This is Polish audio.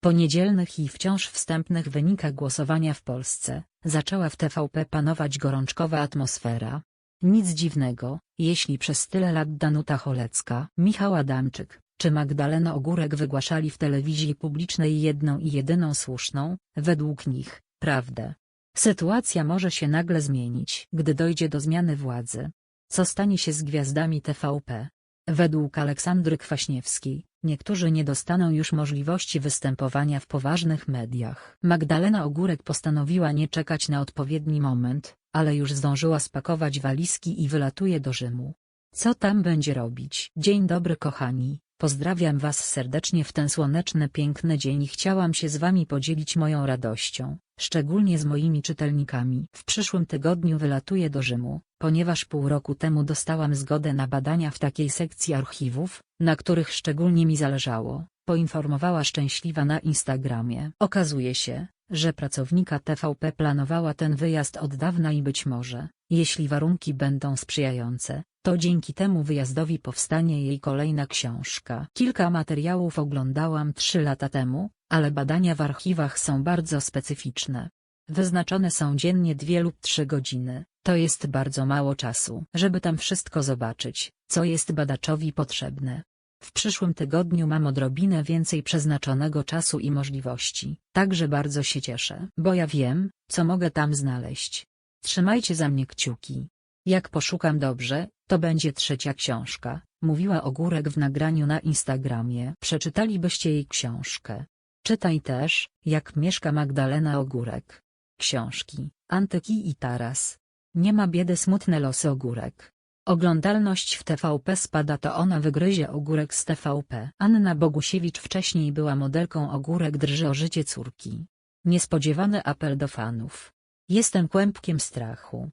Po niedzielnych i wciąż wstępnych wynikach głosowania w Polsce, zaczęła w TVP panować gorączkowa atmosfera. Nic dziwnego, jeśli przez tyle lat Danuta Cholecka, Michał Adamczyk, czy Magdalena Ogórek wygłaszali w telewizji publicznej jedną i jedyną słuszną, według nich, prawdę. Sytuacja może się nagle zmienić, gdy dojdzie do zmiany władzy. Co stanie się z gwiazdami TVP? Według Aleksandry Kwaśniewskiej, niektórzy nie dostaną już możliwości występowania w poważnych mediach. Magdalena Ogórek postanowiła nie czekać na odpowiedni moment, ale już zdążyła spakować walizki i wylatuje do Rzymu. Co tam będzie robić? Dzień dobry kochani, pozdrawiam was serdecznie w ten słoneczny piękny dzień i chciałam się z wami podzielić moją radością, szczególnie z moimi czytelnikami. W przyszłym tygodniu wylatuję do Rzymu, ponieważ pół roku temu dostałam zgodę na badania w takiej sekcji archiwów, na których szczególnie mi zależało, poinformowała szczęśliwa na Instagramie. Okazuje się, że pracownika TVP planowała ten wyjazd od dawna i być może, jeśli warunki będą sprzyjające, to dzięki temu wyjazdowi powstanie jej kolejna książka. Kilka materiałów oglądałam trzy lata temu, ale badania w archiwach są bardzo specyficzne. Wyznaczone są dziennie dwie lub trzy godziny, to jest bardzo mało czasu, żeby tam wszystko zobaczyć, co jest badaczowi potrzebne. W przyszłym tygodniu mam odrobinę więcej przeznaczonego czasu i możliwości, także bardzo się cieszę, bo ja wiem, co mogę tam znaleźć. Trzymajcie za mnie kciuki. Jak poszukam dobrze, to będzie trzecia książka, mówiła Ogórek w nagraniu na Instagramie. Przeczytalibyście jej książkę. Czytaj też, jak mieszka Magdalena Ogórek. Książki, Antyki i Taras. Nie ma biedy smutne losy Ogórek. Oglądalność w TVP spada to ona wygryzie Ogórek z TVP. Anna Bogusiewicz wcześniej była modelką Ogórek drży o życie córki. Niespodziewany apel do fanów. Jestem kłębkiem strachu.